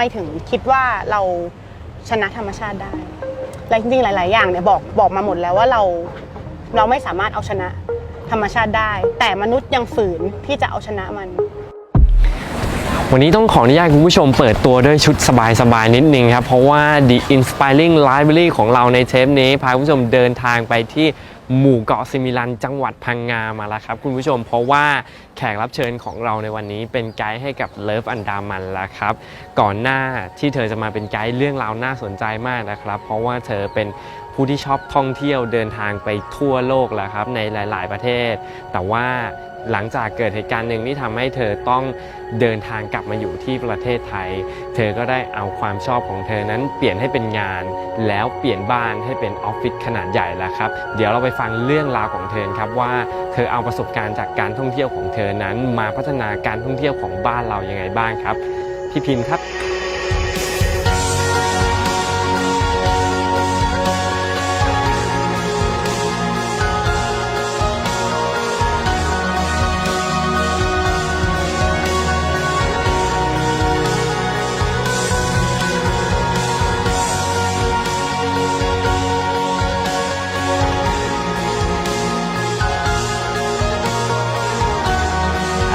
ไมถึงคิดว่าเราชนะธรรมชาติได้และจริงๆหลาย ๆ อย่างเนี่ยบอกบอกมาหมดแล้วว่าเราเราไม่สามารถเอาชนะธรรมชาติได้ แต่มนุษย์ยังฝืนที่จะเอาชนะมัน วันนี้ต้องขออนุญาตคุณผู้ชมเปิดตัวด้วยชุดสบาย ๆ นิดนึงครับ เพราะว่า The Inspiring Library ของเราในเทปนี้ พาคุณผู้ชมเดินทางไปที่ หมู่เกาะซิมิลันจังหวัดพังงามาแล้วครับคุณผู้ชมเพราะว่าแขกรับเชิญของเราในวันนี้เป็นไกด์ให้กับเลิฟอันดามันแล้วครับ ก่อนหน้าที่เธอจะมาเป็นไกด์เรื่องราวน่าสนใจมากนะครับ เพราะว่าเธอเป็นผู้ที่ชอบท่องเที่ยวเดินทางไปทั่วโลกแล้วครับในหลาย ๆ ประเทศ แต่ว่า หลังจากเกิดเหตุการณ์หนึ่งที่ทำให้เธอต้องเดินทางกลับมาอยู่ที่ประเทศไทย เธอก็ได้เอาความชอบของเธอนั้นเปลี่ยนให้เป็นงาน แล้วเปลี่ยนบ้านให้เป็นออฟฟิศขนาดใหญ่แล้วครับ เดี๋ยวเราไปฟังเรื่องราวของเธอครับว่าเธอเอาประสบการณ์จากการท่องเที่ยวของเธอนั้น มาพัฒนาการท่องเที่ยวของบ้านเรายังไงบ้างครับ พี่พิมพ์ครับ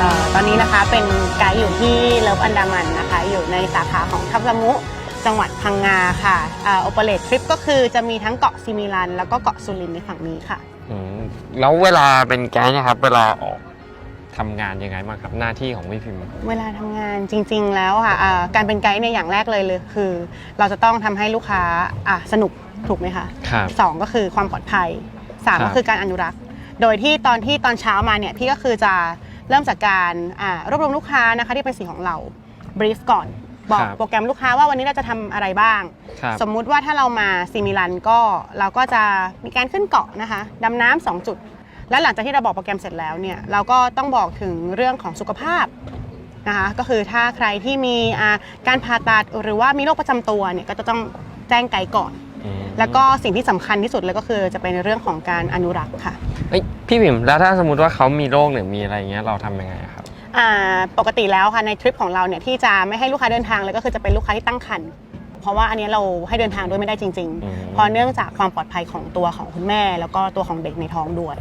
อ่อตอนนี้นะคะเป็นไกด์อยู่ที่เลิฟอันดามันนะคะ อยู่ในสาขาของทับละมุ จังหวัดพังงาค่ะโอเปเรตทริปก็คือจะมีทั้งเกาะซิมิลัน แล้วก็เกาะสุรินทร์ในฝั่งนี้ค่ะอืมแล้วเวลาเป็นไกด์นะครับ เวลาออกทำงานยังไงบ้างครับหน้าที่ของพี่พิมพ์ เวลาทำงานจริง ๆ แล้วค่ะอ่าการเป็นไกด์ในยอย่างแรกเลยเลยคือ เราจะต้องทำให้ลูกค้าอะสนุกถูกไหมคะครับสองก็คือความปลอดภัยสามครับก็คือการอนุรักษ์ โดยที่ตอนที่ตอนเช้ามาเนี่ยพี่ก็คือจะ เริ่มจากการอ่ารวบรวมลูกค้านะคะที่เป็นสิ่งของเราบรีฟก่อนบอกครับโปรแกรมลูกค้าว่าวันนี้เราจะทำอะไรบ้างครับสมมุติว่าถ้าเรามาซิมิลันก็เราก็จะมีการขึ้นเกาะนะคะดำน้ำสองจุด แล้วหลังจากที่เราบอกโปรแกรมเสร็จแล้วเนี่ยเราก็ต้องบอกถึงเรื่องของสุขภาพนะคะก็คือถ้าใครที่มีอ่าการผ่าตัดหรือว่ามีโรคประจำตัวเนี่ยก็จะต้องแจ้งไกด์ก่อนอืมแล้วก็สิ่งที่สำคัญที่สุดเลยก็คือจะเป็นเรื่องของการอนุรักษ์ค่ะ เอ้ยพี่พิมพ์แล้วถ้าสมมติว่าเขามีโรคหรือมีอะไรอย่างเงี้ยเราทำยังไงครับ อ่าปกติแล้วค่ะในทริปของเราเนี่ยที่จะไม่ให้ลูกค้าเดินทางเลยก็คือจะเป็นลูกค้าที่ตั้งครรภ์เพราะว่าอันเนี้ยเราให้เดินทางด้วยไม่ได้จริงอืม ๆเพราะเนื่องจากความปลอดภัยของตัวของคุณแม่ แล้วก็ตัวของเด็กในท้องด้วย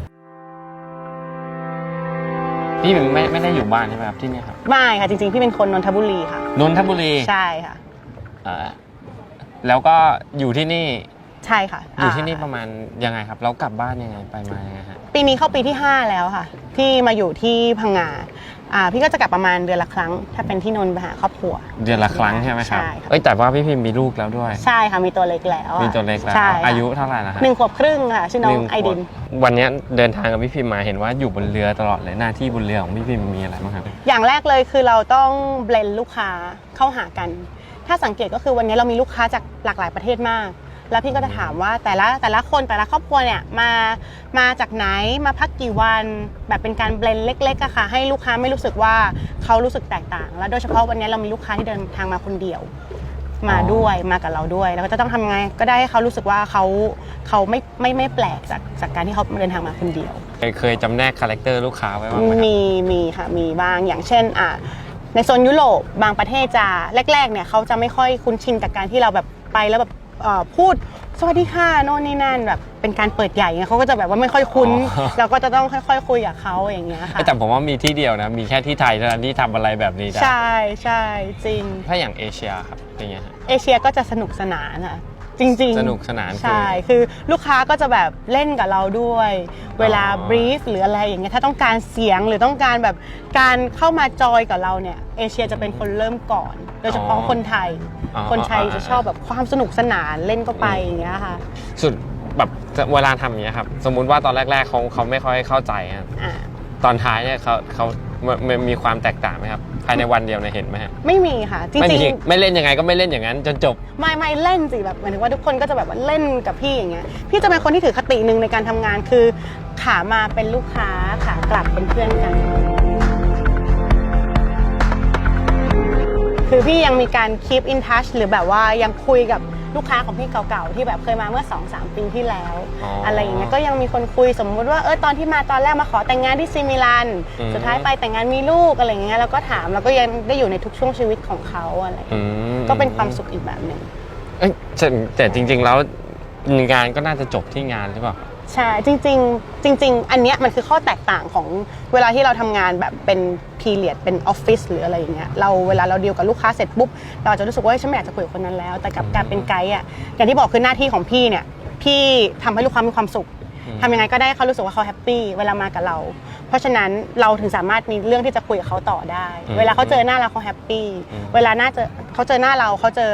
พี่พิมพ์ไม่ไม่ได้อยู่บ้านใช่ไหมครับที่เนี่ยครับไม่ค่ะจริงๆพี่เป็นคนนนทบุรีค่ะ นนทบุรีใช่ค่ะอ่าแล้วก็อยู่ที่นี่ ใช่ค่ะอยู่ที่นี่าประมาณยังไงครับแล้วกลับบ้านยังไงไปมายังไงฮะปีนี้เข้าปีที่ 5 แล้วค่ะ ที่มาอยู่ที่พังงาอ่าพี่ก็จะกลับประมาณเดือนละครั้ง ถ้าเป็นที่นนท์ไปหาครอบครัว เดือนละครั้งใช่ไหมครับใช่ค่ะ เอ้ยแต่ว่าพี่พิมพ์มีลูกแล้วด้วย ใช่ค่ะมีตัวเล็กแล้วอะมีตัวเล็กแล้วใช่ค่ะอายุเท่าไหร่นะฮะหนึ่งขวบครึ่งค่ะชื่อน้อหงนึ่ไอดิน ขวบวันเนี้ยเดินทางกับพี่พิมพ์มาเห็นว่าอยู่บนเรือตลอดเลยหน้าที่บนเรือของพี่พิมพ์มีอะไรบ้างครับอย่างแรกเลยคือเราต้องเบลนลูกค้าเข้าหากัน ถ้าสังเกตก็คือวันนี้เรามีลูกค้าจากหลากหลายประเทศมาก แล้วพี่ก็จะถามว่าแต่ละแต่ละคนแต่ละครอบครัวเนี่ยมามาจากไหนมาพักกี่วันแบบเป็นการเบลนเล็กๆอะค่ะให้ลูกค้าไม่รู้สึกว่าเขารู้สึกแตกต่าง แล้วโดยเฉพาะวันนี้เรามีลูกค้าที่เดินทางมาคนเดียว มาด้วยมากับเราด้วย แล้วก็จะต้องทำไงก็ได้ให้เขารู้สึกว่าเขาเขาไม่ไม่ไม่แปลกจากจากการที่เขาเดินทางมาคนเดียว เคยเคยจำแนกคาแรคเตอร์ลูกค้าไว้บ้างไหมครับ มีมีค่ะมีบ้างอย่างเช่นอะในโซนยุโรปบางประเทศจะแรกๆเนี่ยเขาจะไม่ค่อยคุ้นชินกับการที่เราแบบไปแล้วแบบ เอ่อพูดสวัสดีค่ะโน่นนี่นั่นแบบเป็นการเปิดใหญ่เงี้ยเขาก็จะแบบว่าไม่ค่อยคุ้น อ๋อ เราก็จะต้องค่อย ๆ คุยกับเขาอย่างเงี้ยค่ะ แต่ผมว่ามีที่เดียวนะ มีแค่ที่ไทยเท่านั้นที่ทำอะไรแบบนี้ได้ใช่ใช่จริง ถ้าอย่างเอเชียครับเป็นไงฮะ เอเชียก็จะสนุกสนานค่ะ จริงๆสนุกสนานคือ ใช่ คือลูกค้าก็จะแบบเล่นกับเราด้วย เวลาอ๋อบรีฟหรืออะไรอย่างเงี้ยถ้าต้องการเสียงหรือต้องการแบบการเข้ามาจอยกับเราเนี่ยเอเชียจะเป็นคนเริ่มก่อน โดยเฉพาะคนไทย อ๋อคนไทยอ๋อจะชอบแบบความสนุกสนานเล่นก็ไปอย่างเงี้ยค่ะสุดแบบเวลาทำอย่างเงี้ยครับ สมมุติว่าตอนแรกๆเขาเขาไม่ค่อยเข้าใจอะอ่าตอนท้ายเนี่ยเขาเขา มันมันมีความแตกต่างไหมครับภายในวันเดียวเนี่ยเห็นไหมฮะไม่มีค่ะ จไม่ริมีงไม่เล่นยังไงก็ไม่เล่นอย่างนั้น จนจบ ๆ ไม่ไม่เล่นสิแบบหมายถึงว่าทุกคนก็จะแบบว่าเล่นกับพี่อย่างเงี้ยพี่จะเป็นคนที่ถือคติหนึ่งในการทำงานคือ ขามาเป็นลูกค้าขากลับเป็นเพื่อนกัน คือพี่ยังมีการ keep in touch หรือแบบว่ายังคุยกับ ลูกค้าของพี่เก่าๆ ที่แบบเคยมาเมื่อ2อสปีที่แล้ว อ๋อออะไรอย่างเงี้ยก็ยังมีคนคุยสมมุติว่าเออตอนที่มาตอนแรกมาขอแต่งงานที่ซิมิลัน อืม สุดท้ายไปแต่งงานมีลูกอะไรอย่างเงี้ยแล้วก็ถามแล้วก็ยังได้อยู่ในทุกช่วงชีวิตของเขาอะไรอย่างอืเงี้ยมก็เป็นความสุขอีกแบบหนึ่ง เอ้ยแต่แต่จริง ๆ แล้วงานก็น่าจะจบที่งานหรือเปล่า ใช่จริงๆจริง ๆ อันเนี้ยมันคือข้อแตกต่างของเวลาที่เราทำงานแบบเป็นพีเรียดเป็นออฟฟิศหรืออะไรอย่างเงี้ยเราเวลาเราดีลกับลูกค้าเสร็จปุ๊บเราอาจจะรู้สึกว่าเฮ้ยฉันไม่อยากจะคุยกับคนนั้นแล้ว แต่กับการเป็นไกด์อะอย่างที่บอกคือหน้าที่ของพี่เนี่ยพี่ทำให้ลูกค้ามีความสุขอืมทำยังไงก็ได้ให้เขารู้สึกว่าเขาแฮปปี้เวลามากับเรา เพราะฉะนั้นเราถึงสามารถมีเรื่องที่จะคุยกับเขาต่อได้เวลาเขาเจอหน้าเราเขาแฮปปี้เวลาหน้าเจอเขาเจอหน้าเราเขาเจอ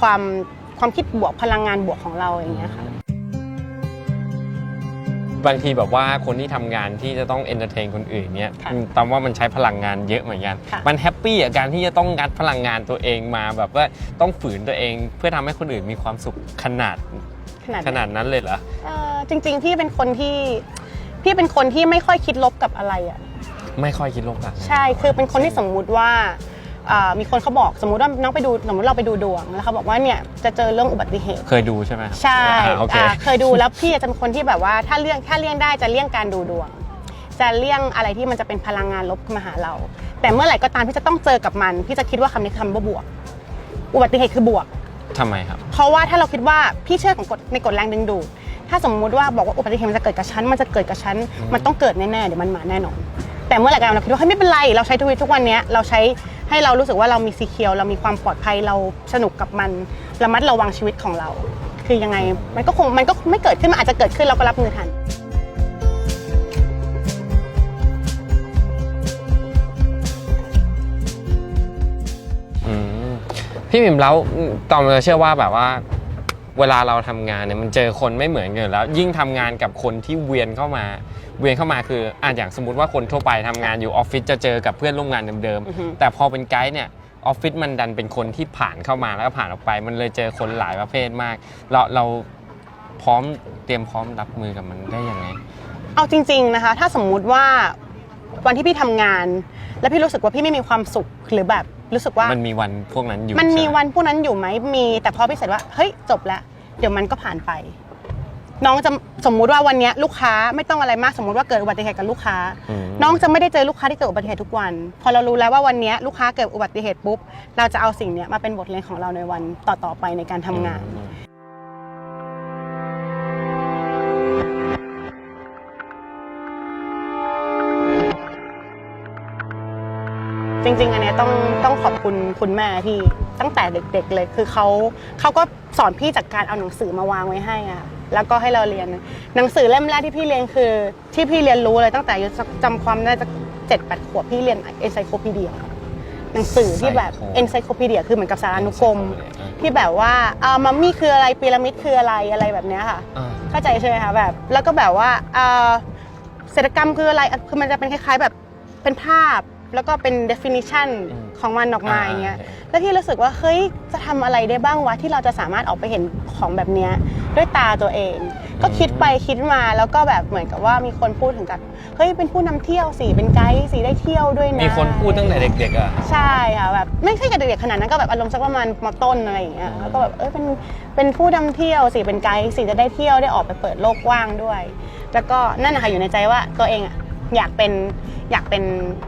ความความคิดบวกพลังงานบวกของเราอย่างเงี้ยค่ะ บางทีแบบว่าคนที่ทำงานที่จะต้องเอนเตอร์เทนคนอื่นเนี่ยค่ะตามว่ามันใช้พลังงานเยอะเหมือนกันค่ะมันแฮปปี้กับการที่จะต้องงัดพลังงานตัวเองมาแบบว่าต้องฝืนตัวเอง เพื่อทำให้คนอื่นมีความสุขขนาดขนาดขนาดนั้นเลยเหรอเอ่อจริงๆพี่เป็นคนที่พี่เป็นคนที่ไม่ค่อยคิดลบกับอะไรอะ ไม่ค่อยคิดลบอะใช่คือเป็นคนที่สมมุติว่าอ่า มีคนเขาบอกสมมุติว่าน้องไปดูสมมติเราไปดูดวงแล้วเขาบอกว่าเนี่ยจะเจอเรื่องอุบัติเหตุ เคยดูใช่ไหมครับใช่อ่าโอเค อ่าเคยดูแล้วพี่จะเป็นคนที่แบบว่าถ้าเลี่ยงถ้าเลี่ยงได้จะเลี่ยงการดูดวง จะเลี่ยงอะไรที่มันจะเป็นพลังงานลบมาหาเรา แต่เมื่อไหร่ก็ตามที่จะต้องเจอกับมันพี่จะคิดว่าคำนี้คำว่าบวก อุบัติเหตุคือบวก ทำไมครับ เพราะว่าถ้าเราคิดว่าพี่เชื่อของกฎในกฎแรงดึงดูด ถ้าสมมุติว่าบอกว่าอุบัติเหตุมันจะเกิดกับฉัน มันจะเกิดกับฉัน มันต้องเกิดแน่ๆเดี๋ยวมันมาแน่นอน แต่เมื่อไหร่ก็ตามเราคิดว่าเฮ้ยไม่เป็นไร เราใช้ทวิตทุกวันเนี้ยเราใช้ให้เรารู้สึกว่าเรามีซีเคียวเรามีความปลอดภัยเราสนุกกับมันระมัดระวังชีวิตของเรา คือยังไงมันก็คงมันก็ไม่เกิดขึ้นมันอาจจะเกิดขึ้นเราก็รับมือทัน อืมพี่หมิมแล้วตอนเราเชื่อว่าแบบว่า เวลาเราทำงานเนี่ยมันเจอคนไม่เหมือนกันอยู่แล้ว ยิ่งทำงานกับคนที่เวียนเข้ามา เวียนเข้ามาคืออะอย่างสมมติว่าคนทั่วไปทำงานอยู่ออฟฟิศจะเจอกับเพื่อนร่วมงานเดิมอือฮึๆแต่พอเป็นไกด์เนี่ยออฟฟิศมันดันเป็นคนที่ผ่านเข้ามาแล้วก็ผ่านออกไป มันเลยเจอคนหลายประเภทมาก เราเราพร้อมเตรียมพร้อมรับมือกับมันได้ยังไง เอาจริง ๆนะคะ ถ้าสมมุติว่าวันที่พี่ทำงาน แล้วพี่รู้สึกว่าพี่ไม่มีความสุขหรือแบบรู้สึกว่ามันมีวันพวกนั้นอยู่ มันมีใช่ไหวันพวกนั้นอยู่ไหมมี แต่พอพี่เสร็จว่าเฮ้ยจบแล้วเดี๋ยวมันก็ผ่านไป น้องจะสมมุติว่าวันเนี้ยลูกค้าไม่ต้องอะไรมากสมมุติว่าเกิดอุบัติเหตุกับลูกค้ามน้องจะไม่ได้เจอลูกค้าที่เกิดอุบัติเหตุทุกวัน พอเรารู้แล้วว่าวันเนี้ยลูกค้าเกิดอุบัติเหตุปุ๊บเราจะเอาสิ่งเนี้ยมาเป็นบทเรียนของเราในวันต่อๆไปในการทำงานอืมจริงๆ อันเนี้ยต้องต้องขอบคุณคุณแม่พี่ตั้งแต่เด็กๆเลย คือเขาเขาก็สอนพี่จากการเอาหนังสือมาวางไว้ให้อะ แล้วก็ให้เราเรียน หนังสือเล่มแรกที่พี่เรียนคือ ที่พี่เรียนรู้เลยตั้งแต่อายุสักจำความได้จะเจ็ดแปดขวบพี่เรียนเอนไซโคพีเดียหนังสือที่แบบเอนไซโคพีเดียคือเหมือนกับสารานุกรม ที่แบบว่าอ่ามัมมี่คืออะไรพีระมิดคืออะไรอะไรแบบเนี้ยค่ะอ่าเข้าใจใช่ไหมคะแบบ แล้วก็แบบว่าเอ่อเศรษฐกรรมคืออะไรอะคือมันจะเป็นคล้ายๆแบบเป็นภาพ แล้วก็เป็น definition อืมของมันออกมาอย่างเงี้ยอ่าแล้วที่รู้สึกว่าเฮ้ยจะทำอะไรได้บ้างวะที่เราจะสามารถออกไปเห็นของแบบเนี้ยด้วยตาตัวเอง ก็คิดไปคิดมาแล้วก็แบบเหมือนกับว่ามีคนพูดถึงกันเฮ้ยเป็นผู้นำเที่ยวสิเป็นไกด์สิได้เที่ยวด้วยนะ มีคนพูดตั้งแต่เด็กๆอะ ใช่ค่ะแบบไม่ใช่กับเด็กๆขนาดนั้นก็แบบอารมณ์สักประมาณมต้นอะไรอย่างเงี้ยแล้วก็แบบเออเป็นเป็นผู้นำเที่ยวสิเป็นไกด์สิจะได้เที่ยวได้ออกไปเปิดโลกกว้างด้วย แล้วก็นั่นนะคะอยู่ในใจว่าตัวเองอะ อยากเป็นอยากเป็น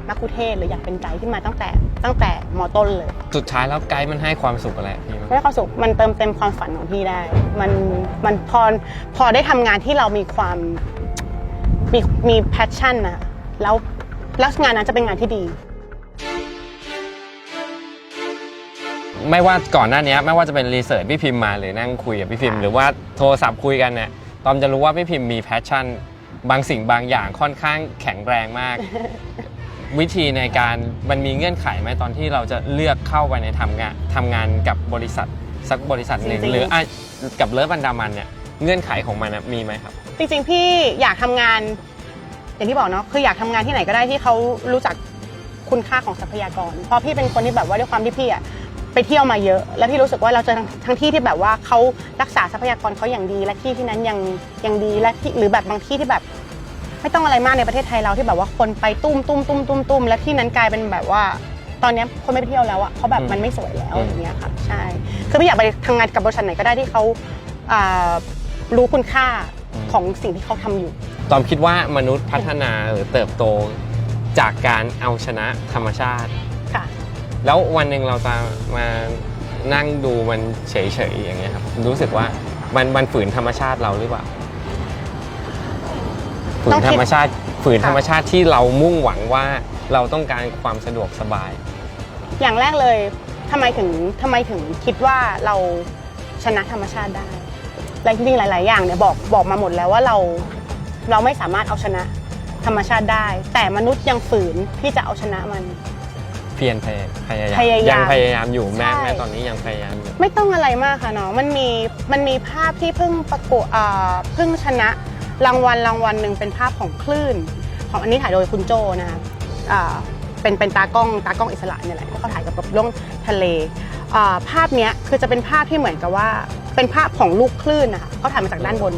นักคุเทศก์หรืออยากเป็นไกด์ที่มาตั้งแต่ตั้งแต่มต้นเลย สุดท้ายแล้วไกด์มันให้ความสุขอะไรพี่มั้ย ได้ความสุขมันเติมเต็มความฝันของพี่ได้ มันมันพอพอได้ทำงานที่เรามีความมีมีแพชชั่นนะแล้วแล้วงานนั้นจะเป็นงานที่ดี ไม่ว่าก่อนหน้านี้ไม่ว่าจะเป็นรีเสิร์ชพี่พิมพ์มาหรือนั่งคุยกับพี่พิมพ์ค่ะหรือว่าโทรศัพท์คุยกันเนี่ยตอมจะรู้ว่าพี่พิมพ์มีแพชชั่น บางสิ่งบางอย่างค่อนข้างแข็งแรงมาก วิธีในการมันมีเงื่อนไขไหมตอนที่เราจะเลือกเข้าไปในทำงานทำงานกับบริษัทสักบริษัทหนึ่งจริงๆ หรืออะกับเลิฟบันดามันเนี่ยเงื่อนไขของมันนะมีไหมครับ จริงๆ พี่อยากทำงาน อย่างที่บอกเนาะคืออยากทำงานที่ไหนก็ได้ที่เขารู้จักคุณค่าของทรัพยากรเพราะพี่เป็นคนที่แบบว่าด้วยความที่พี่อะ ไปเที่ยวมาเยอะ แล้วพี่รู้สึกว่าเราเจอทั้งทั้งที่ที่แบบว่าเขารักษาทรัพยากรเขาอย่างดี และที่ที่นั้นยังยังดีและที่หรือแบบบางที่ที่แบบ ไม่ต้องอะไรมากในประเทศไทยเราที่แบบว่าคนไปตุ้มตุ้มตุ้มตุ้มตุ้มและที่นั้นกลายเป็นแบบว่า ตอนเนี้ยคนไม่ไปเที่ยวแล้วอะเพราะแบบมันไม่สวยแล้วอืม อย่างเงี้ยค่ะใช่คือพี่อยากไปทำงานกับบริษัทไหนก็ได้ที่เขาอ่ารู้คุณค่าอืมของสิ่งที่เขาทำอยู่ ตอมคิดว่ามนุษย์พัฒนาหรือเติบโตจากการเอาชนะธรรมชาติค่ะ แล้ววันหนึ่งเราจะมานั่งดูมันเฉยๆอย่างเงี้ยครับรู้สึกว่ามันมันฝืนธรรมชาติเราหรือเปล่าฝืต้อนงคิดธรรมชาติฝืนค่ะธรรมชาติที่เรามุ่งหวังว่าเราต้องการความสะดวกสบาย อย่างแรกเลยทำไมถึงทำไมถึงคิดว่าเราชนะธรรมชาติได้และจริงๆหลาย ๆ อย่างเนี่ยบอกบอกมาหมดแล้วว่าเราเราไม่สามารถเอาชนะธรรมชาติได้ แต่มนุษย์ยังฝืนที่จะเอาชนะมันเพียรพยพยายามพยายามยังพยายามอยู่แม้ใช่ แม้ตอนนี้ยังพยายามอยู่ ไม่ต้องอะไรมากค่ะน้องมันมีมันมีภาพที่เพิ่งประกวดอ่าเพิ่งชนะรางวัลรางวัลหนึ่งเป็นภาพของคลื่น ของอันนี้ถ่ายโดยคุณโจนะคะอ่าเป็นเป็นตากล้องตากล้องอิสระเนี่ยแหละเขาถ่ายกับเรื่องทะเลอ่าภาพเนี้ยคือจะเป็นภาพที่เหมือนกับว่าเป็นภาพของลูกคลื่นนะคะเขาถ่ายมาจากด้านบน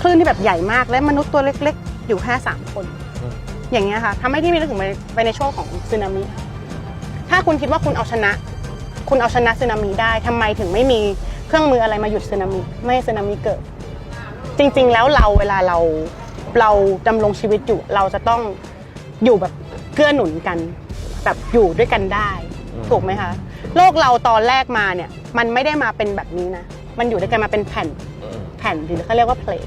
คลื่นที่แบบใหญ่มากและมนุษย์ตัวเล็กๆ อยู่แค่สามคน อืม อย่างเงี้ยค่ะทำให้ที่มีนึกถึงไปไปในช่วงของสึนามิ ถ้าคุณคิดว่าคุณเอาชนะ คุณเอาชนะสึนามิได้ทำไมถึงไม่มีเครื่องมืออะไรมาหยุดสึนามิไม่ให้สึนามิเกิด จริง ๆ แล้วเราเวลาเราเราดำรงชีวิตอยู่เราจะต้องอยู่แบบเกื้อหนุนกัน แบบอยู่ด้วยกันได้ ถูกไหมคะโลกเราตอนแรกมาเนี่ย มันไม่ได้มาเป็นแบบนี้นะ มันอยู่ด้วยกันมาเป็นแผ่นแผ่นหรือเขาเรียกว่าเพลท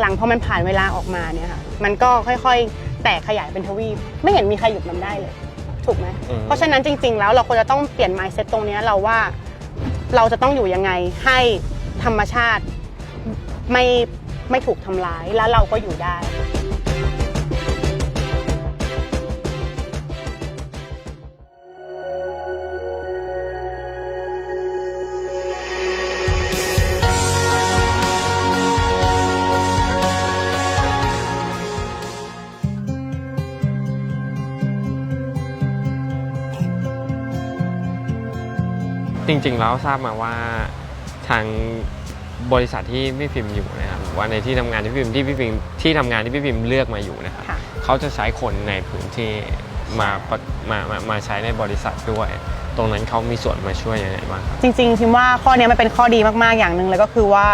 หลังๆพอมันผ่านเวลาออกมาเนี่ยค่ะมันก็ค่อยๆ แตกขยายเป็นทวีปไม่เห็นมีใครหยุดมันได้เลย ถูกไหมอืม เพราะฉะนั้นจริง ๆ แล้วเราควรจะต้องเปลี่ยน mindset ตรงเนี้ยเราว่าเราจะต้องอยู่ยังไงให้ธรรมชาติไม่ไม่ถูกทำร้ายแล้วเราก็อยู่ได้ จริงๆแล้วทราบมาว่าทางบริษัทที่พี่พิมพ์อยู่นะครับหรือว่าในที่ทำงานที่พี่พิมพ์ที่พี่พิมพ์ที่ทำงานที่พี่พิมพ์เลือกมาอยู่นะครับค่ะ เขาจะใช้คนในพื้นที่มาปะมามามาใช้ในบริษัทด้วย ตรงนั้นเขามีส่วนมาช่วยยังไงบ้างครับ จริงๆพิมว่าข้อเนี้ยมันเป็นข้อดีมากๆอย่างหนึ่งเลยก็คือว่า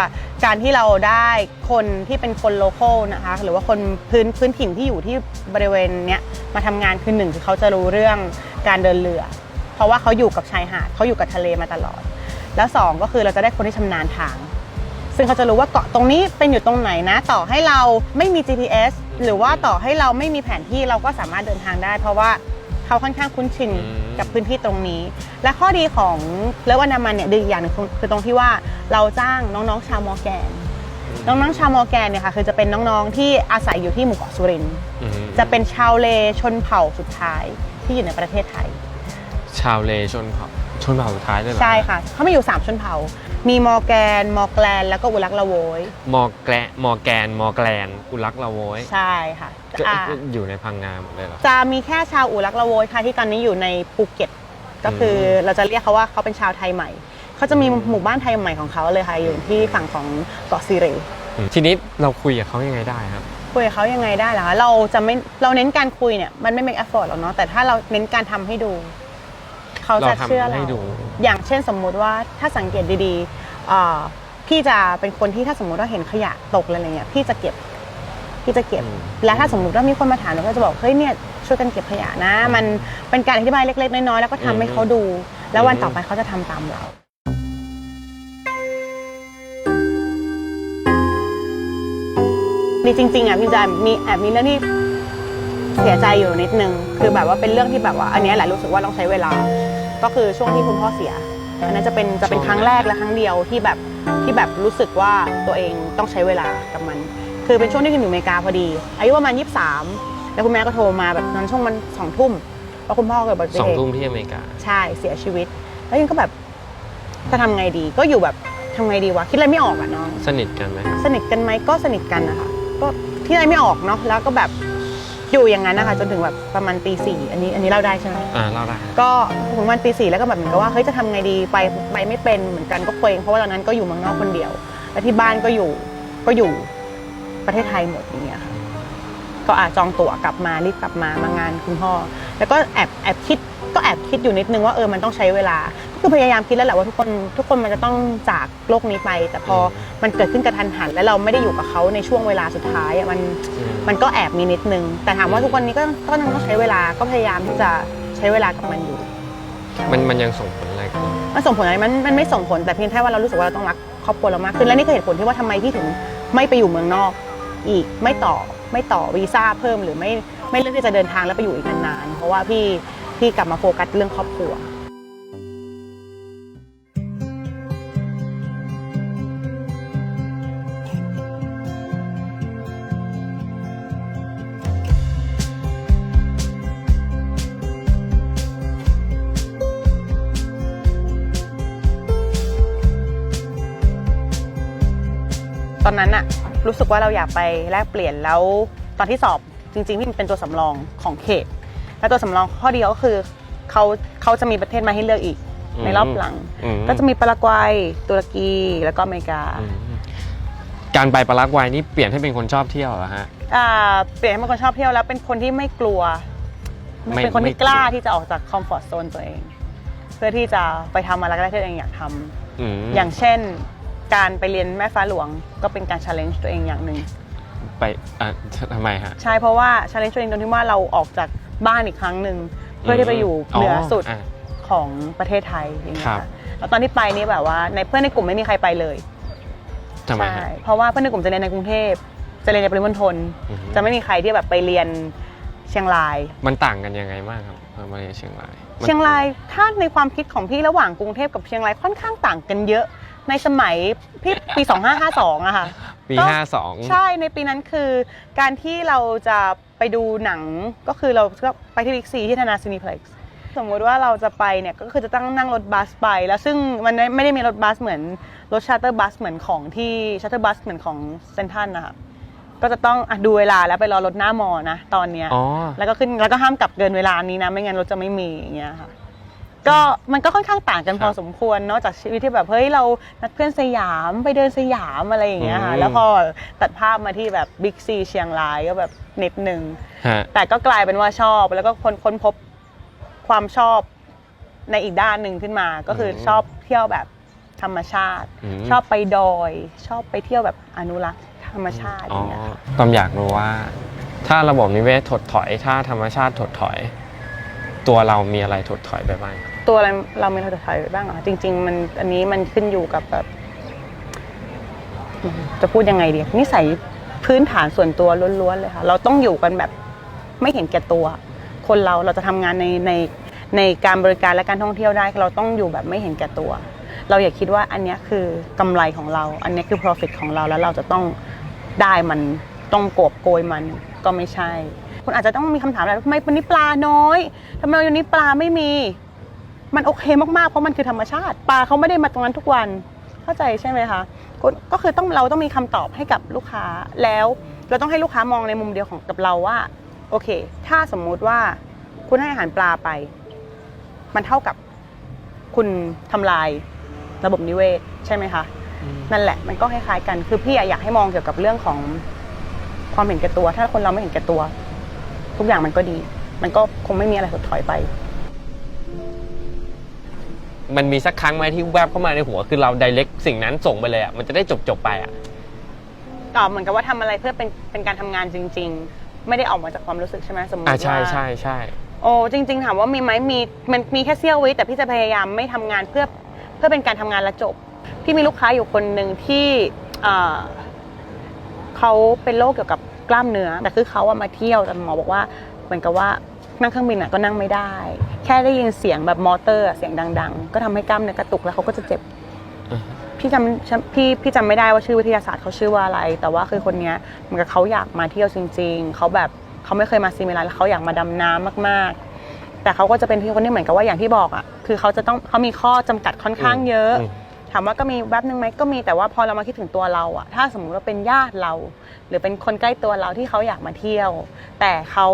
การที่เราได้คนที่เป็นคนโล c a l นะคะหรือว่าคนพื้นพื้นถิ่นที่อยู่ที่บริเวณเนี้ยมาทำงานคือหนึ่งคือเขาจะรู้เรื่องการเดินเรือ เพราะว่าเขาอยู่กับชายหาดเขาอยู่กับทะเลมาตลอด แล้วสองก็คือเราจะได้คนที่ชำนาญทาง ซึ่งเขาจะรู้ว่าเกาะตรงนี้เป็นอยู่ตรงไหนนะ ต่อให้เราไม่มี GPS หรือว่าต่อให้เราไม่มีแผนที่เราก็สามารถเดินทางได้ เพราะว่าเขาค่อนข้างคุ้นชินอืมกับพื้นที่ตรงนี้ และข้อดีของเลิฟอนามันเนี่ยดีอีกอย่างหนึงคือคือตรงที่ว่าเราจ้างน้องๆชาวมอร์แกนน้องๆชาวมอร์แกนเนี่ยค่ะคือจะเป็นน้องๆที่อาศัยอยู่ที่หมู่เกาะสุรินทร์อืมจะเป็นชาวเลชนเผ่าสุดท้ายที่อยู่ในประเทศไทย ชาวเลชนเผ่าชนเผ่าสุดท้ายเลยเหรอใช่ค่ะ เขามีอยู่ 3 ชนเผ่า มีมอร์แกน มอร์แกลน แล้วก็อุลักละโวย มอแกลมอแกนมอแกลนอุลักละโวยใช่ค่ะก็อ่าอยู่ในพังงาหมดเลยเหรอ จะมีแค่ชาวอุลักละโวยค่ะที่ตอนนี้อยู่ในภูเก็ต ก็คือเราจะเรียกเขาว่าเขาเป็นชาวไทยใหม่ เขาจะมีหมู่บ้านไทยใหม่ของเขาเลยค่ะอยู่ที่ฝั่งของเกาะซีเรีอืมทีนี้เราคุยกับเขายังไงได้ครับ คุยกับเขายังไงได้ล่ะคะเราจะไม่เราเน้นการคุยเนี่ยมันไม่ make effort หรอกเนาะแต่ถ้าเราเน้นการทำให้ดู เขาจะเราทำเชื่อเรา ให้ดู อย่างเช่นสมมุติว่าถ้าสังเกตดีๆอ่าพี่จะเป็นคนที่ถ้าสมมุติว่าเห็นขยะตกอะไรเงี้ยพี่จะเก็บพี่จะเก็บ อืมและถ้าสมมุติว่ามีคนมาถามเราก็จะบอกเฮ้ยเนี่ยช่วยกันเก็บขยะนะ มันเป็นการอธิบายเล็กๆน้อยๆแล้วก็ทำให้เขาดู แล้ววันต่อไปเขาจะทำตามเรา นี่จริงๆอะพี่จะมีแอบมีเรื่องที่ เสียใจอยู่นิดนึง คือแบบว่าเป็นเรื่องที่แบบว่า อันเนี้ยแหละรู้สึกว่าต้องใช้เวลา ก็คือช่วงที่คุณพ่อเสีย อันนั้นจะเป็นจะเป็นครั้งแรกและครั้งเดียวที่แบบที่แบบรู้สึกว่าตัวเองต้องใช้เวลากับมัน คือเป็นช่วงที่คุณอยู่อเมริกาพอดี อายุประมาณ 23 แล้วคุณแม่ก็โทรมาแบบนั้นช่วงมันสองทุ่มแล้วคุณพ่อเกิดอุบัติสองเหตุทุ่มที่อเมริกา ใช่เสียชีวิต แล้วยังก็แบบจะทำไงดีก็อยู่แบบทำไงดีวะคิดอะไรไม่ออกอะน้องสนิทกันไหมครับสนิทกันไหมก็สนิทกันนะคะก็ที่อะไรไม่ออกเนาะแล้วก็แบบ อยู่อย่างนั้นนะคะจนถึงแบบประมาณตีสี่อันนี้อันนี้เล่าได้ใช่ไหมอ่าเล่าได้ก็ถึงประมาณตีสี่แล้วก็แบบเหมือนกับว่าเฮ้ยจะทำไงดีไปไปไม่เป็นเหมือนกันก็เคว้งเพราะว่าตอนนั้นก็อยู่เมืองนอกคนเดียว และที่บ้านก็อยู่ก็อยู่ประเทศไทยหมดอย่างเงี้ยค่ะก็อาจจองตั๋วกลับมารีบกลับมามางานคุณพ่อ แล้วก็แอบแอบคิดก็แอบคิดอยู่นิดนึงว่าเออมันต้องใช้เวลา คือพยายามคิดแล้วแหละว่าทุกคนทุกคนมันจะต้องจากโลกนี้ไป แต่พอมันเกิดขึ้นกระทันหัน และเราไม่ได้อยู่กับเขาในช่วงเวลาสุดท้ายอะมันมันก็แอบมีนิดนึง แต่ถามว่าทุกวันนี้ก็ก็ยังต้องใช้เวลาก็พยายามที่จะใช้เวลากับมันอยู่ มันมันยังส่งผลอะไรกันมันส่งผลอะไรมันมันไม่ส่งผลแต่เพียงแค่ว่าเรารู้สึกว่าเราต้องรักครอบครัวเรามากขึ้นและนี่คือเหตุผลที่ว่าทำไมพี่ถึงไม่ไปอยู่เมืองนอก อีกไม่ต่อไม่ต่อวีซ่าเพิ่มหรือไม่ไม่เลือกที่จะเดินทางแล้วไปอยู่อีกนานๆเพราะว่าพี่พี่กลับมาโฟกัสเรื่องครอบครัว ตอนนั้นอะรู้สึกว่าเราอยากไปแลกเปลี่ยนแล้วตอนที่สอบจริงๆพี่มันเป็นตัวสำรองของเขต แล้วตัวสำรองข้อเดียวก็คือเขาเขาจะมีประเทศมาให้เลือกอีกอืมในรอบหลัง อืม ก็จะมีปารากวัยตุรกีแล้วก็อเมริกาอืมการไปปารากวัยนี่เปลี่ยนให้เป็นคนชอบเที่ยวเหรอฮะ อ่าเปลี่ยนให้เป็นคนชอบเที่ยวแล้วเป็นคนที่ไม่กลัวไม่เป็นคนไม่ที่กล้ากลัวที่จะออกจากคอมฟอร์ทโซนตัวเอง เพื่อที่จะไปทำอะไรก็ได้ที่ตัวเองอยากทำอืมอย่างเช่น การไปเรียนแม่ฟ้าหลวงก็เป็นการ challenge ตัวเองอย่างหนึ่งไปอะทำไมฮะ ใช่เพราะว่า challenge ตัวเองตรงที่ว่าเราออกจากบ้านอีกครั้งหนึ่งเพื่อที่ไปอยู่เหนือสุดะของประเทศไทยอย่างเงี้ยครับค่ะแล้วตอนที่ไปนี่แบบว่า ในเพื่อนในกลุ่มไม่มีใครไปเลยทำไมใช่ฮะเพราะว่าเพื่อนในกลุ่มจะเรียนในกรุงเทพจะเรียนในปริมณฑลอือฮึจะไม่มีใครที่แบบไปเรียนเชียงราย มันต่างกันยังไงบ้างครับมาเรียนเชียงรายมันเชียงรายถ้าในความคิดของพี่ระหว่างกรุงเทพกับเชียงรายค่อนข้างต่างกันเยอะ ในสมัยพี่ปี 2552อะค่ะ ปี ก็ห้าสองใช่ในปีนั้นคือ การที่เราจะไปดูหนังก็คือเราก็ไปที่บิ๊กซีที่ธนาซินิเพล็กซ์สมมุติว่าเราจะไปเนี่ยก็คือจะต้องนั่งรถบัสไป แล้วซึ่งมันไม่ได้มีรถบัสเหมือนรถชาร์เตอร์บัสเหมือนของที่ชาร์เตอร์บัสเหมือนของเซนทรันนะคะก็จะต้องอะดูเวลาแล้วไปรอรถหน้ามอนะตอนเนี้ยอ๋อ แล้วก็ขึ้นแล้วก็ห้ามกลับเกินเวลานี้นะไม่งั้นรถจะไม่มีอย่างเงี้ยค่ะ ก็มันก็ค่อนข้างต่างกันครับพอสมควรเนอกจากชีวิตที่แบบเฮ้ยเรานัดเพื่อนสยามไปเดินสยามอะไรอย่างเงี้ยค่ะอืมแล้วพอตัดภาพมาที่แบบบิ๊กซีเชียงรายก็แบบนิดนึงฮะแต่ก็กลายเป็นว่าชอบแล้วก็ค้นค้นพบความชอบในอีกด้านหนึ่งขึ้นมาก็คืออมชอบเที่ยวแบบธรรมชาติอืมชอบไปดอย ชอบไปเที่ยวแบบอนุรักษ์ธรรมชาติออ๋อย่างเงี้ยค่ะตอมอยากรู้ว่า ถ้าระบบนิเวศถดถอย ถ้าธรรมชาติถดถอย ตัวเรามีอะไรถดถอยไปบ้าง ตัวเราเรามีเราจะถอยไปบ้างเหรอจริง ๆ มันอันนี้มันขึ้นอยู่กับแบบจะพูดยังไงดีนิสัยพื้นฐานส่วนตัวล้วนๆเลยค่ะ เราต้องอยู่กันแบบไม่เห็นแก่ตัว คนเราเราจะทำงานในในในการบริการและการท่องเที่ยวได้ เราต้องอยู่แบบไม่เห็นแก่ตัว เราอย่าคิดว่าอันนี้คือกำไรของเรา อันนี้คือ profit ของเราแล้วเราจะต้องได้มันต้องโกบโกยมันก็ไม่ใช่คุณอาจจะต้องมีคำถามอะไรทำไมวันนี้ปลาน้อยทำไมวันนี้ปลาไม่มี มันโอเคมากๆ เพราะมันคือธรรมชาติ ปลาเขาไม่ได้มาตรงนั้นทุกวันเข้าใจใช่ไหมคะก็ก็คือต้องเราต้องมีคำตอบให้กับลูกค้าแล้ว เราต้องให้ลูกค้ามองในมุมเดียวของกับเราว่า โอเค ถ้าสมมุติว่าคุณให้อาหารปลาไป มันเท่ากับคุณทำลายระบบนิเวศใช่ไหมคะนั่นแหละมันก็คล้ายๆกัน คือพี่อะอยากให้มองเกี่ยวกับเรื่องของความเห็นแก่ตัว ถ้าคนเราไม่เห็นแก่ตัว ทุกอย่างมันก็ดี มันก็คงไม่มีอะไรถดถอยไป มันมีสักครั้งไหมที่แวบเข้ามาในหัวคือเรา direct สิ่งนั้นส่งไปเลยอะมันจะได้จบจบๆไปอะตอบเหมือนกับว่าทำอะไรเพื่อเป็นเป็นการทำงานจริง ๆ ไม่ได้ออกมาจากความรู้สึกใช่ไหมสมมติอ่าว่า ใช่ใช่ใช่โอ้จริง ๆ ถามว่ามีไหมมีมันมีแค่เสี้ยววิแต่พี่จะพยายามไม่ทำงานเพื่อเพื่อเป็นการทำงานและจบ พี่มีลูกค้าอยู่คนหนึ่งที่เอ่อเขาเป็นโรคเกี่ยวกับกล้ามเนื้อแต่คือเขาอะมาเที่ยวแต่หมอบอกว่าเหมือนกับว่า นั่งเครื่องบินอะก็นั่งไม่ได้ แค่ได้ยินเสียงแบบมอเตอร์อะเสียงดัง ๆ ก็ทำให้กล้ามเนื้อกระตุกแล้วเขาก็จะเจ็บอือฮึพี่จำจำพี่พี่จำไม่ได้ว่าชื่อวิทยาศาสตร์เขาชื่อว่าอะไร แต่ว่าคือคนเนี้ยเหมือนกับเขาอยากมาเที่ยวจริง ๆเขาแบบเขาไม่เคยมาซีมิลานแล้วเขาอยากมาดำน้ำมากๆ แต่เขาก็จะเป็นพี่คนที่เหมือนกับว่าอย่างที่บอกอะคือเขาจะต้องเขามีข้อจำกัดค่อนข้างเยอะอืมถามว่าก็มีแวบนึงไหมก็มีแต่ว่าพอเรามาคิดถึงตัวเราอะถ้าสมมุติว่าเป็นญาติเรา หรือเป็นคนใกล้ตัวเราที่เขาอยากมาเที่ยว แต่เขา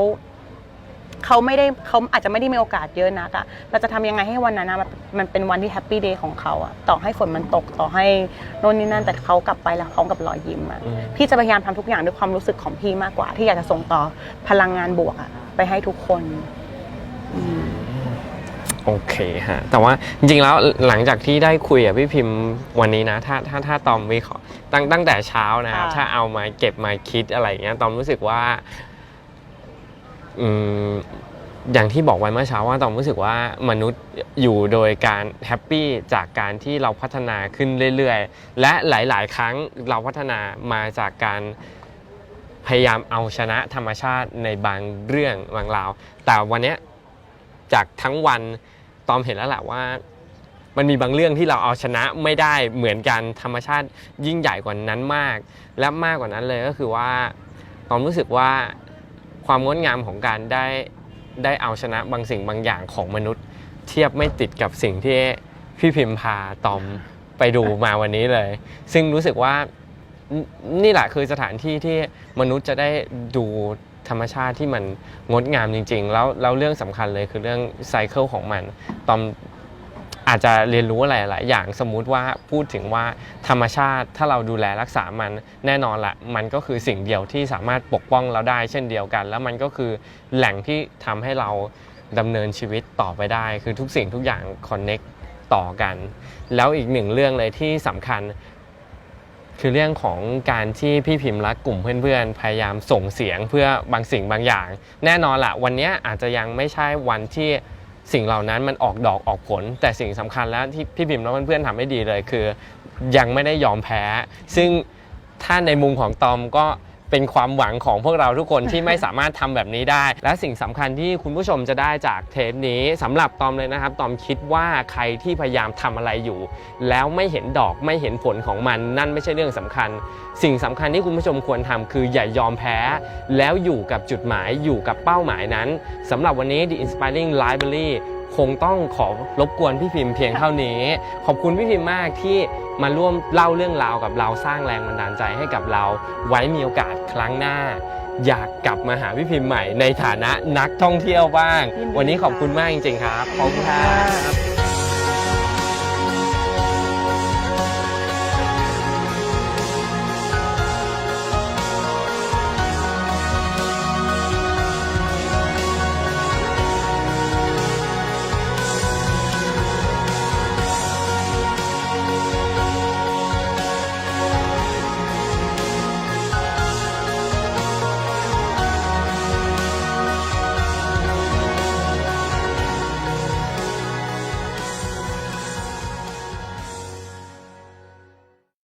เขาไม่ได้เขาอาจจะไม่ได้มีโอกาสเยอะนักอะเราจะทำยังไงให้วันนั้นนะมันมันเป็นวันที่แฮปปี้เดย์ของเขาอะต่อให้ฝนมันตกต่อให้โน่นนี่นั่นแต่เขากลับไปแล้วพร้อมกับรอยยิ้มอะอืมพี่จะพยายามทำทุกอย่างด้วยความรู้สึกของพี่มากกว่า ที่อยากจะส่งต่อพลังงานบวกอะไปให้ทุกคนอืมโอเคฮะแต่ว่าจริงๆแล้วหลังจากที่ได้คุยกับพี่พิมพ์วันนี้นะ ถ้าถ้าถ้าตอมวิเคราะห์ตั้งตั้งแต่เช้านะครับค่ะถ้าเอามาเก็บมาคิดอะไรอย่างเงี้ยตอมรู้สึกว่า อย่างที่บอกไว้เมื่อเช้าว่าตอมรู้สึกว่ามนุษย์อยู่โดยการแฮปปี้จากการที่เราพัฒนาขึ้นเรื่อยๆ และหลาย ๆ ครั้งเราพัฒนามาจากการพยายามเอาชนะธรรมชาติในบางเรื่องบางราว แต่วันนี้จากทั้งวันตอมเห็นแล้วแหละว่า มันมีบางเรื่องที่เราเอาชนะไม่ได้เหมือนกันธรรมชาติยิ่งใหญ่กว่านั้นมาก และมากกว่านั้นเลยก็คือว่าตอมรู้สึกว่า ความงดงามของการได้ได้เอาชนะบางสิ่งบางอย่างของมนุษย์ เทียบไม่ติดกับสิ่งที่พี่พิมพาตอมไปดูมาวันนี้เลย ซึ่งรู้สึกว่านี่แหละคือสถานที่ที่มนุษย์จะได้ดูธรรมชาติที่มันงดงามจริง ๆ แล้วแล้วเรื่องสำคัญเลยคือเรื่องไซเคิลของมัน ตอม อาจจะเรียนรู้อะไรหลายอย่างสมมุติว่าพูดถึงว่าธรรมชาติถ้าเราดูแลรักษามันแน่นอนละมันก็คือสิ่งเดียวที่สามารถปกป้องเราได้เช่นเดียวกัน แล้วมันก็คือแหล่งที่ทำให้เราดำเนินชีวิตต่อไปได้ คือทุกสิ่งทุกอย่างคอนเน็กต่อกัน แล้วอีกหนึ่งเรื่องเลยที่สำคัญ คือเรื่องของการที่พี่พิมพ์และกลุ่มเพื่อนๆ พยายามส่งเสียงเพื่อบางสิ่งบางอย่าง แน่นอนละวันนี้อาจจะยังไม่ใช่วันที่ สิ่งเหล่านั้นมันออกดอกออกผล แต่สิ่งสำคัญแล้วที่พี่พิมพ์และเพื่อนๆทำให้ดีเลยคือ ยังไม่ได้ยอมแพ้ ซึ่งถ้าในมุมของตอมก็ เป็นความหวังของพวกเราทุกคนที่ไม่สามารถทำแบบนี้ได้ และสิ่งสำคัญที่คุณผู้ชมจะได้จากเทปนี้สำหรับตอมเลยนะครับตอมคิดว่าใครที่พยายามทำอะไรอยู่ แล้วไม่เห็นดอกไม่เห็นผลของมัน นั่นไม่ใช่เรื่องสำคัญ สิ่งสำคัญที่คุณผู้ชมควรทำคืออย่ายอมแพ้ แล้วอยู่กับจุดหมายอยู่กับเป้าหมายนั้นสำหรับวันนี้ The Inspiring Library คงต้องขอรบกวนพี่พิมพ์เพียงเท่านี้ ขอบคุณพี่พิมพ์มากที่มาร่วมเล่าเรื่องราวกับเราสร้างแรงบันดาลใจให้กับเรา ไว้มีโอกาสครั้งหน้า อยากกลับมาหาพี่พิมพ์ใหม่ในฐานะนักท่องเที่ยวบ้างยินดีวันนี้ขอบค่ะคุณมากจริงๆครับขอบคุณครับ